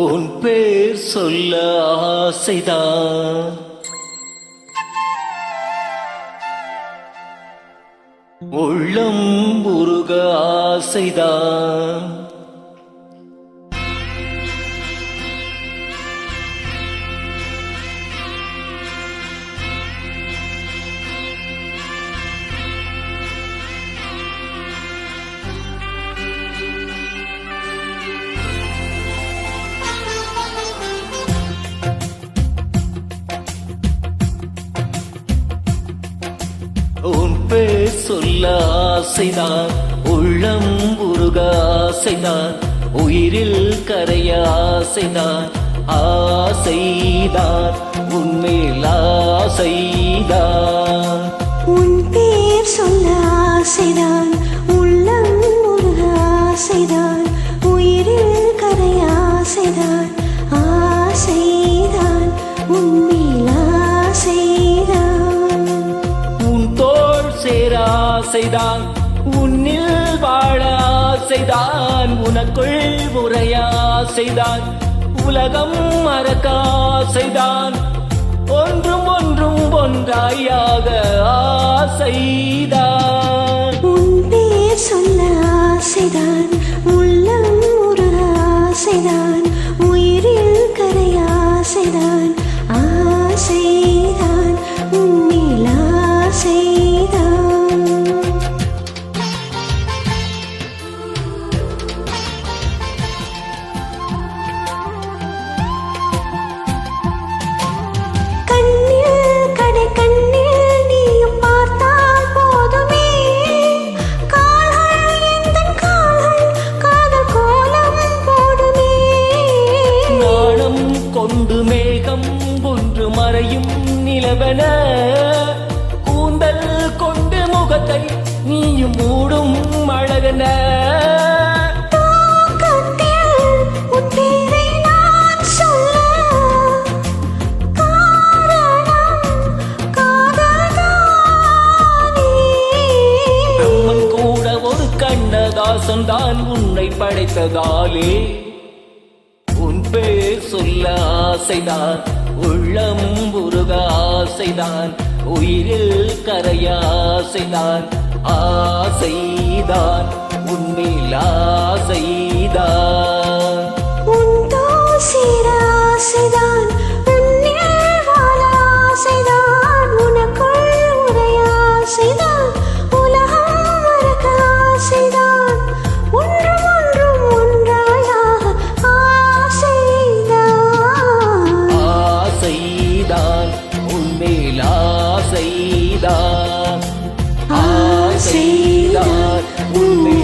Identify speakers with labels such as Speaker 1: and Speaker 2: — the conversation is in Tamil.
Speaker 1: உன் பேர் சொல்ல ஆசைதான் உள்ளம் உருக ஆசைதான் உன் பேர் சொல்ல ஆசைதான். உள்ளம் உருக ஆசைதான். உயிரில் கரைய ஆசைதான். ஆசைதான். உன்மேல் ஆசைதான்.
Speaker 2: உன் பேர் சொல்ல ஆசைதான். உள்ளம் உருக ஆசைதான். உயிரில் ஆசைதான்
Speaker 1: உன்னில் வாழ ஆசைதான் உனக்குள் உரைய ஆசைதான் உலகம் மறக்க ஆசைதான் ஒன்றும் ஒன்றும் ஒன்றாயாக ஆசைதான்.
Speaker 2: உன் பேர் சொல்ல ஆசைதான் உள்ளம் ஒரு ஆசைதான்.
Speaker 1: மேகம் ஒன்று மறையும் நிலவென. கூந்தல் கொண்டு முகத்தை நீயும் மூடும் அழகன. கண்ணதாசன் தான் உன்னை படைத்ததாலே. பேர் சொல்ல ஆசைதான். உள்ளம் உருக ஆசைதான். உயிரில் கரைய ஆசைதான். ஆசைதான். உன்மேல் ஆசைதான் செய்தார்.
Speaker 2: உன்னை